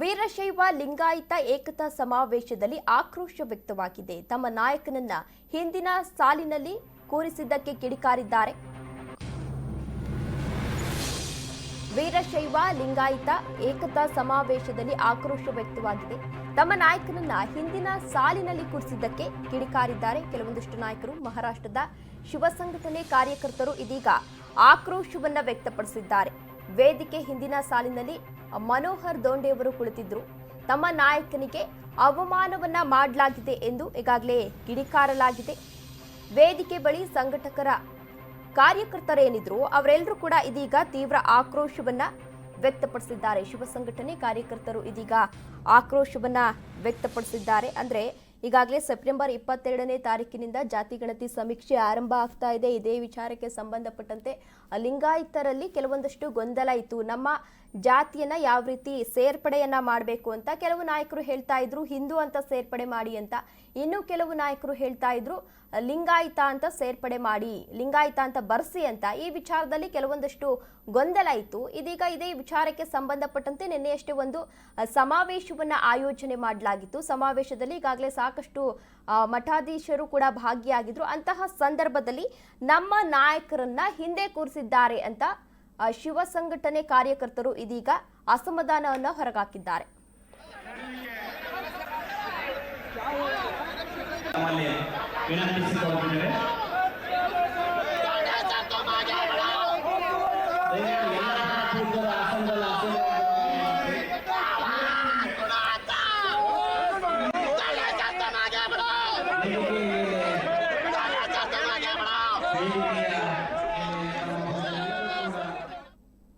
ವೀರಶೈವ ಲಿಂಗಾಯತ ಏಕತಾ ಸಮಾವೇಶದಲ್ಲಿ ಆಕ್ರೋಶ ವ್ಯಕ್ತವಾಗಿದೆ. ತಮ್ಮ ನಾಯಕನನ್ನ ಹಿಂದಿನ ಸಾಲಿನಲ್ಲಿ ಕೂರಿಸಿದ್ದಕ್ಕೆ ಕಿಡಿಕಾರಿದ್ದಾರೆ. ವೀರಶೈವ ಲಿಂಗಾಯತ ಏಕತಾ ಸಮಾವೇಶದಲ್ಲಿ ಆಕ್ರೋಶ ವ್ಯಕ್ತವಾಗಿದೆ. ತಮ್ಮ ನಾಯಕನನ್ನ ಹಿಂದಿನ ಸಾಲಿನಲ್ಲಿ ಕೂರಿಸಿದ್ದಕ್ಕೆ ಕಿಡಿಕಾರಿದ್ದಾರೆ. ಕೆಲವೊಂದಿಷ್ಟು ನಾಯಕರು ಮಹಾರಾಷ್ಟ್ರದ ಶಿವ ಸಂಘಟನೆ ಕಾರ್ಯಕರ್ತರು ಇದೀಗ ಆಕ್ರೋಶವನ್ನ ವ್ಯಕ್ತಪಡಿಸಿದ್ದಾರೆ. ವೇದಿಕೆ ಹಿಂದಿನ ಸಾಲಿನಲ್ಲಿ ಮನೋಹರ್ ದೋಂಡೆಯವರು ಕುಳಿತಿದ್ರು ತಮ್ಮ ನಾಯಕನಿಗೆ ಅವಮಾನವನ್ನ ಮಾಡಲಾಗಿದೆ ಎಂದು ಈಗಾಗಲೇ ಕಿಡಿಕಾರಲಾಗಿದೆ. ವೇದಿಕೆ ಬಳಿ ಸಂಘಟಕರ ಕಾರ್ಯಕರ್ತರೇನಿದ್ರು, ಅವರೆಲ್ಲರೂ ಕೂಡ ಇದೀಗ ತೀವ್ರ ಆಕ್ರೋಶವನ್ನ ವ್ಯಕ್ತಪಡಿಸಿದ್ದಾರೆ. ಶಿವ ಸಂಘಟನೆ ಕಾರ್ಯಕರ್ತರು ಇದೀಗ ಆಕ್ರೋಶವನ್ನ ವ್ಯಕ್ತಪಡಿಸಿದ್ದಾರೆ. ಅಂದ್ರೆ ಈಗಾಗಲೇ ಸೆಪ್ಟೆಂಬರ್ ಇಪ್ಪತ್ತೆರಡನೇ ತಾರೀಕಿನಿಂದ ಜಾತಿ ಗಣತಿ ಸಮೀಕ್ಷೆ ಆರಂಭ ಆಗ್ತಾ ಇದೆ. ಇದೇ ವಿಚಾರಕ್ಕೆ ಸಂಬಂಧಪಟ್ಟಂತೆ ಲಿಂಗಾಯತರಲ್ಲಿ ಕೆಲವೊಂದಷ್ಟು ಗೊಂದಲ ಇತ್ತು. ನಮ್ಮ ಜಾತಿಯನ್ನ ಯಾವ ರೀತಿ ಸೇರ್ಪಡೆಯನ್ನ ಮಾಡಬೇಕು ಅಂತ ಕೆಲವು ನಾಯಕರು ಹೇಳ್ತಾ ಇದ್ರು. ಹಿಂದೂ ಅಂತ ಸೇರ್ಪಡೆ ಮಾಡಿ ಅಂತ ಇನ್ನು ಕೆಲವು ನಾಯಕರು ಹೇಳ್ತಾ ಇದ್ರು. ಲಿಂಗಾಯತ ಅಂತ ಸೇರ್ಪಡೆ ಮಾಡಿ, ಲಿಂಗಾಯತ ಅಂತ ಬರ್ಸಿ ಅಂತ ಈ ವಿಚಾರದಲ್ಲಿ ಕೆಲವೊಂದಷ್ಟು ಗೊಂದಲ ಇತ್ತು. ಇದೀಗ ಇದೇ ವಿಚಾರಕ್ಕೆ ಸಂಬಂಧಪಟ್ಟಂತೆ ನಿನ್ನೆಯಷ್ಟೇ ಒಂದು ಸಮಾವೇಶವನ್ನ ಆಯೋಜನೆ ಮಾಡಲಾಗಿತ್ತು. ಸಮಾವೇಶದಲ್ಲಿ ಈಗಾಗಲೇ ಸಾಕಷ್ಟು ಸಾಕಷ್ಟು ಮಠಾಧೀಶರು ಕೂಡ ಭಾಗಿಯಾಗಿದ್ರು. ಅಂತಹ ಸಂದರ್ಭದಲ್ಲಿ ನಮ್ಮ ನಾಯಕರನ್ನ ಹಿಂದೆ ಕೂರಿಸಿದ್ದಾರೆ ಅಂತ ಶಿವ ಸಂಘಟನೆ ಕಾರ್ಯಕರ್ತರು ಇದೀಗ ಅಸಮಾಧಾನವನ್ನು ಹೊರಗಾಕಿದ್ದಾರೆ. iya iya iya iya.